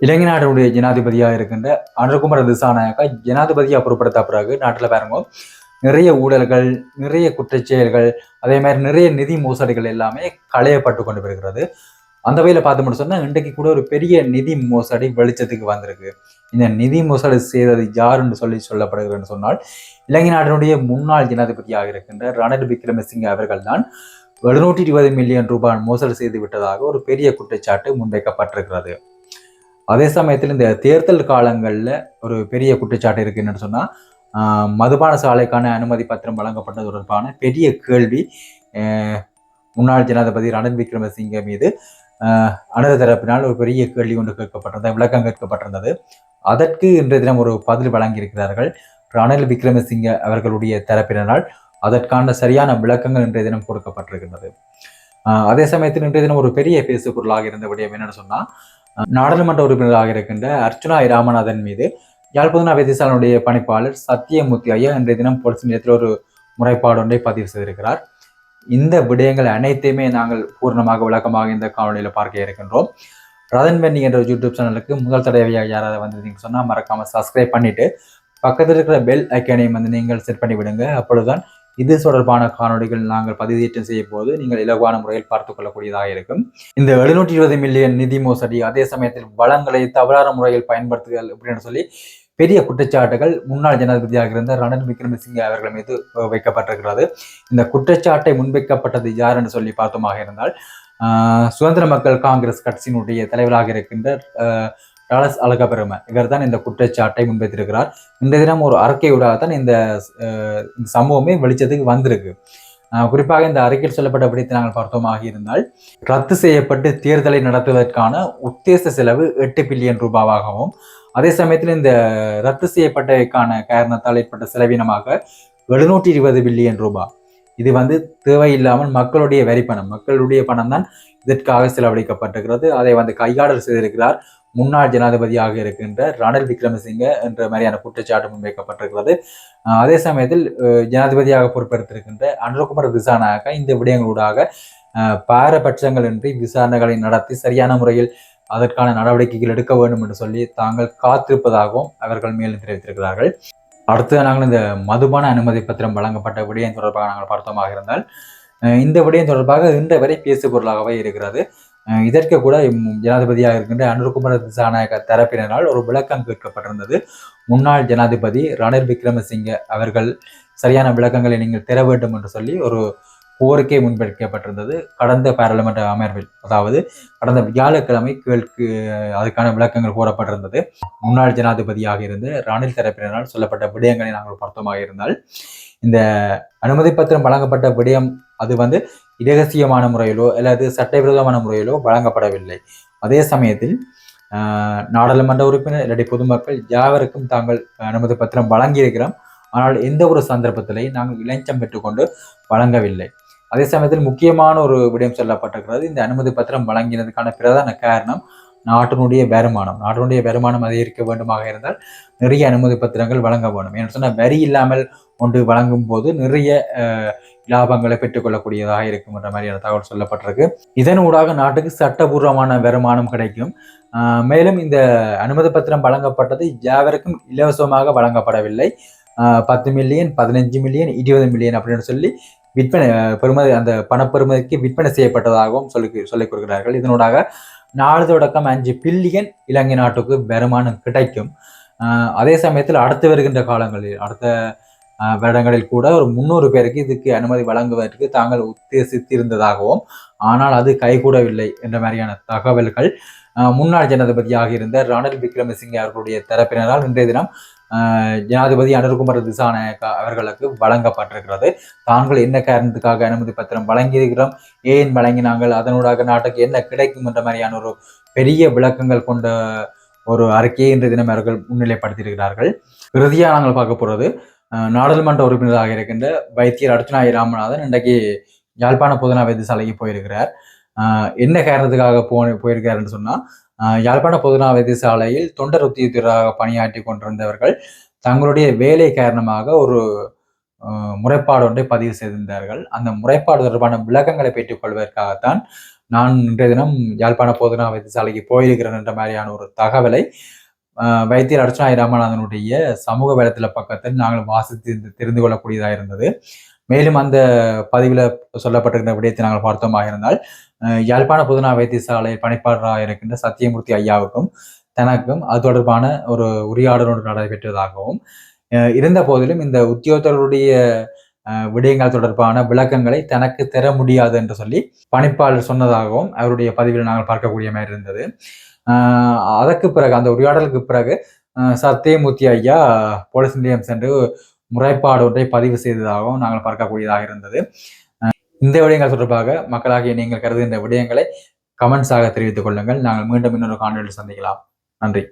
இலங்கை நாட்டினுடைய ஜனாதிபதியாக இருக்கின்ற அனுகுமார திசாநாயக்கா ஜனாதிபதியாக பொறுப்படுத்த பிறகு நாட்டில் பாருங்க நிறைய ஊழல்கள் நிறைய குற்றச்செயல்கள் அதே மாதிரி நிறைய நிதி மோசடிகள் எல்லாமே களையப்பட்டு கொண்டு வருகிறது. அந்த வகையில் பார்த்தோம்னு சொன்னால் இன்றைக்கு கூட ஒரு பெரிய நிதி மோசடி வெளிச்சத்துக்கு வந்திருக்கு. இந்த நிதி மோசடி செய்தது யாருன்னு சொல்லி சொல்லப்படுகிறதுன்னு சொன்னால் இலங்கை நாட்டினுடைய முன்னாள் ஜனாதிபதியாக இருக்கின்ற ரணில் விக்ரமசிங்க அவர்கள் தான் எழுநூற்றி இருபது மில்லியன் ரூபாய் மோசடி செய்து விட்டதாக ஒரு பெரிய குற்றச்சாட்டு முன்வைக்கப்பட்டிருக்கிறது. அதே சமயத்தில் இந்த தேர்தல் காலங்களில் ஒரு பெரிய குற்றச்சாட்டு இருக்கு என்னன்னு சொன்னால் மதுபான சாலைக்கான அனுமதி பத்திரம் வழங்கப்பட்டது தொடர்பான பெரிய கேள்வி முன்னாள் ஜனாதிபதி ரணில் விக்ரமசிங்க மீது அனது தரப்பினால் ஒரு பெரிய கேள்வி ஒன்று கேட்கப்பட்டிருந்தது விளக்கம் கேட்கப்பட்டிருந்தது. அதற்கு இன்றைய தினம் ஒரு பதில் வழங்கியிருக்கிறார்கள் ரணில் விக்ரமசிங்க அவர்களுடைய தரப்பினரால். அதற்கான சரியான விளக்கங்கள் இன்றைய தினம் கொடுக்கப்பட்டிருக்கின்றது. அதே சமயத்தில் இன்றைய தினம் ஒரு பெரிய பேசு பொருளாக இருந்த விடயம் என்னன்னு சொன்னால் நாடாளுமன்ற உறுப்பினராக இருக்கின்ற அர்ச்சுனா ராமநாதன் மீது யாழ்ப்பாண வைத்தியசாலனுடைய பணிப்பாளர் சத்தியமூர்த்தி ஐயா இன்றைய தினம் போலீஸ் நிலையத்தில் ஒரு முறைப்பாடு ஒன்றை பதிவு செய்திருக்கிறார். இந்த விடயங்கள் அனைத்தையுமே நாங்கள் பூர்ணமாக விளக்கமாக இந்த காணொலியில் பார்க்க இருக்கின்றோம். ரதன் பென்னி என்ற யூடியூப் சேனலுக்கு முதல் தடவையாக யாராவது வந்திருந்தீங்க சொன்னால் மறக்காமல் சப்ஸ்கிரைப் பண்ணிவிட்டு பக்கத்தில் இருக்கிற பெல் ஐக்கானையும் வந்து நீங்கள் செட் பண்ணி விடுங்க அப்பொழுதுதான் இது தொடர்பான காணொளிகள் நாங்கள் பதிவேற்றம் செய்யும் போது நீங்கள் இலகுவான முறையில் பார்த்துக் கொள்ளக்கூடியதாக இருக்கும். இந்த எழுநூற்றி இருபது மில்லியன் நிதி மோசடி அதே சமயத்தில் வளங்களை தவறான முறையில் பயன்படுத்துதல் அப்படின்னு சொல்லி பெரிய குற்றச்சாட்டுகள் முன்னாள் ஜனாதிபதியாக இருந்த ரணில் விக்ரமசிங்கே அவர்கள் மீது வைக்கப்பட்டிருக்கிறது. இந்த குற்றச்சாட்டை முன்வைக்கப்பட்டது யார் என்று சொல்லி பார்த்தோமாக இருந்தால் ஆஹ், சுதந்திர மக்கள் காங்கிரஸ் கட்சியினுடைய தலைவராக இருக்கின்ற டாலஸ் அழகபெரும இவர் தான் இந்த குற்றச்சாட்டை முன்வைத்திருக்கிறார். இந்த தினம் ஒரு அறிக்கையூடாக தான் இந்த சமூகமே சம்பவமே வெளிச்சத்துக்கு வந்திருக்கு. ஆஹ், குறிப்பாக இந்த அறிக்கையில் சொல்லப்பட்ட விடயத்தை நாங்கள் பார்த்தோமாக இருந்தால் ரத்து செய்யப்பட்டு தேர்தலை நடத்துவதற்கான உத்தேச செலவு எட்டு பில்லியன் ரூபாவாகவும் அதே சமயத்தில் இந்த ரத்து செய்யப்பட்டதற்கான காரணத்தால் ஏற்பட்ட செலவினமாக எழுநூற்றி இருபது பில்லியன் ரூபாய் இது வந்து தேவையில்லாமல் மக்களுடைய வரி பணம். மக்களுடைய பணம் தான் இதற்காக செலவழிக்கப்பட்டிருக்கிறது. அதை வந்து கையாடல் செய்திருக்கிறார். முன்னாள் ஜனாதிபதியாக இருக்கின்ற ரணில் விக்ரமசிங்க என்ற மாதிரியான குற்றச்சாட்டு முன்வைக்கப்பட்டிருக்கிறது. அதே சமயத்தில் ஜனாதிபதியாக பொறுப்பெடுத்திருக்கின்ற அனுரகுமார் திசாநாயக்கா இந்த விடயங்களூடாக பாரபட்சங்களின்றி விசாரணைகளை நடத்தி சரியான முறையில் அதற்கான நடவடிக்கைகள் எடுக்க வேண்டும் என்று சொல்லி தாங்கள் காத்திருப்பதாகவும் அவர்கள் மேலும் தெரிவித்திருக்கிறார்கள். அடுத்து நாங்கள் இந்த மதுபான அனுமதி பத்திரம் வழங்கப்பட்ட விடயம் தொடர்பாக நாங்கள் பார்த்தோமாக இருந்தால் இந்த விடயம் தொடர்பாக இன்று வரை பேசு பொருளாகவே இருக்கிறது. இதற்கு கூட ஜனாதிபதியாக இருக்கின்ற அனுர்குமார திசாநாயக தரப்பினரால் ஒரு விளக்கம் கேட்கப்பட்டிருந்தது. முன்னாள் ஜனாதிபதி ரணில் விக்ரமசிங்க அவர்கள் சரியான விளக்கங்களை நீங்கள் தர வேண்டும் என்று சொல்லி ஒரு கோரிக்கை முன்வைக்கப்பட்டிருந்தது. கடந்த பாராளுமன்ற அமர்வில் அதாவது கடந்த வியாழக்கிழமை கேள்வி அதுக்கான விளக்கங்கள் கூறப்பட்டிருந்தது. முன்னாள் ஜனாதிபதியாக இருந்து ரணில் தரப்பினரால் சொல்லப்பட்ட விடயங்களை நாங்கள் பார்த்தோமாக இருந்தால் இந்த அனுமதி பத்திரம் வழங்கப்பட்ட விடயம் அது வந்து இரகசியமான முறையிலோ அல்லது சட்டவிரோதமான முறையிலோ வழங்கப்படவில்லை. அதே சமயத்தில் நாடாளுமன்ற உறுப்பினர் இல்லாட்டி பொதுமக்கள் யாவருக்கும் தாங்கள் அனுமதி பத்திரம் வழங்கியிருக்கிறோம். ஆனால் எந்த ஒரு சந்தர்ப்பத்திலையும் நாங்கள் இளைஞ்சம் பெற்றுக்கொண்டு வழங்கவில்லை. அதே சமயத்தில் முக்கியமான ஒரு விடயம் சொல்லப்பட்டிருக்கிறது. இந்த அனுமதி பத்திரம் வழங்கினதுக்கான பிரதான காரணம் நாட்டினுடைய வருமானம். நாட்டினுடைய வருமானம் அதிகரிக்க வேண்டுமாக இருந்தால் நிறைய அனுமதி பத்திரங்கள் வழங்க வேண்டும். ஏன்னு சொன்னால் வரி இல்லாமல் ஒன்று வழங்கும் போது நிறைய லாபங்களை பெற்றுக்கொள்ளக்கூடியதாக இருக்கும் என்ற மாதிரியான தகவல் சொல்லப்பட்டிருக்கு. இதன் ஊடாக நாட்டுக்கு சட்டபூர்வமான வருமானம் கிடைக்கும். மேலும் இந்த அனுமதி பத்திரம் வழங்கப்பட்டது யாவருக்கும் இலவசமாக வழங்கப்படவில்லை. பத்து மில்லியன் பதினஞ்சு மில்லியன் இருபது மில்லியன் அப்படின்னு சொல்லி விற்பனை பெருமதி அந்த பணப்பெருமதிக்கு விற்பனை செய்யப்பட்டதாகவும் சொல்லி சொல்லிக் கொடுக்கிறார்கள். இதனூடாக நாலு தொடக்கம் அஞ்சு பில்லியன் இலங்கை நாட்டுக்கு வருமானம் கிடைக்கும். அதே சமயத்தில் அடுத்து வருகின்ற காலங்களில் அடுத்த வருடங்களில் கூட ஒரு முந்நூறு பேருக்கு இதுக்கு அனுமதி வழங்குவதற்கு தாங்கள் உத்தேசித்திருந்ததாகவும் ஆனால் அது கைகூடவில்லை என்ற மாதிரியான தகவல்கள் முன்னாள் ஜனாதிபதியாக இருந்த ரணில் விக்ரமசிங்கே அவர்களுடைய தரப்பினரால் இன்றைய தினம் ஜனாதிபதி அனுர்குமார் திசாநாயக்க அவர்களுக்கு வழங்கப்பட்டிருக்கிறது. தாங்கள் என்ன காரணத்துக்காக அனுமதி பத்திரம் வழங்கியிருக்கிறோம்? ஏன் வழங்கினாங்கள்? அதனூடாக நாட்டுக்கு என்ன கிடைக்கும் என்ற மாதிரியான ஒரு பெரிய விளக்கங்கள் கொண்ட ஒரு அறிக்கையை இன்றைய தினம் அவர்கள் முன்னிலைப்படுத்தியிருக்கிறார்கள். இறுதியாக நாங்கள் பார்க்க போகிறது நாடாளுமன்ற உறுப்பினராக இருக்கின்ற வைத்தியர் அர்ச்சனாய் ராமநாதன் இன்றைக்கு யாழ்ப்பாண பொதுநா வைத்தியசாலைக்கு போயிருக்கிறார். என்ன காரணத்துக்காக போ போயிருக்காருன்னு சொன்னால் யாழ்ப்பாண பொதுநா வைத்தியசாலையில் தொண்டர் உத்தியோகத்தராக பணியாற்றி கொண்டிருந்தவர்கள் தங்களுடைய வேலை காரணமாக ஒரு முறைப்பாடு ஒன்றை பதிவு செய்திருந்தார்கள். அந்த முறைப்பாடு தொடர்பான விளக்கங்களை பெற்றுக்கொள்வதற்காகத்தான் நான் இன்றைய தினம் யாழ்ப்பாண போதனா வைத்தியசாலைக்கு போயிருக்கிறேன் என்ற மாதிரியான ஒரு தகவலை வைத்தியர் அர்ச்சனா ராமநாதனுடைய சமூக வலைத்தள பக்கத்தில் நாங்கள் வாசித்து தெரிந்து கொள்ளக்கூடியதாக இருந்தது. மேலும் அந்த பதிவில் சொல்லப்பட்டிருக்கிற விடயத்தை நாங்கள் பார்த்தோமாக இருந்தால் யாழ்ப்பாண புதுனா வைத்தியசாலை பணிப்பாளராக இருக்கின்ற சத்தியமூர்த்தி ஐயாவுக்கும் தனக்கும் அது தொடர்பான ஒரு உரையாடல் ஒன்று நடைபெற்றதாகவும் இருந்த போதிலும் இந்த உத்தியோகத்தருடைய விடயங்கள் தொடர்பான விளக்கங்களை தனக்கு தர முடியாது என்று சொல்லி பணிப்பாளர் சொன்னதாகவும் அவருடைய பதிவில் நாங்கள் பார்க்கக்கூடிய மாதிரி இருந்தது. அதற்கு பிறகு அந்த உரையாடலுக்கு பிறகு சத்தியமூர்த்தி ஐயா போலீஸ் நிலையம் சென்று முறைப்பாடு ஒன்றை பதிவு செய்ததாகவும் நாங்கள் பார்க்கக்கூடியதாக இருந்தது. இந்த விடயங்கள் தொடர்பாக மக்களாகிய நீங்கள் கருதுகின்ற விடயங்களை கமெண்ட்ஸாக தெரிவித்துக் கொள்ளுங்கள். நாங்கள் மீண்டும் இன்னொரு காணொலியில் சந்திக்கலாம். நன்றி.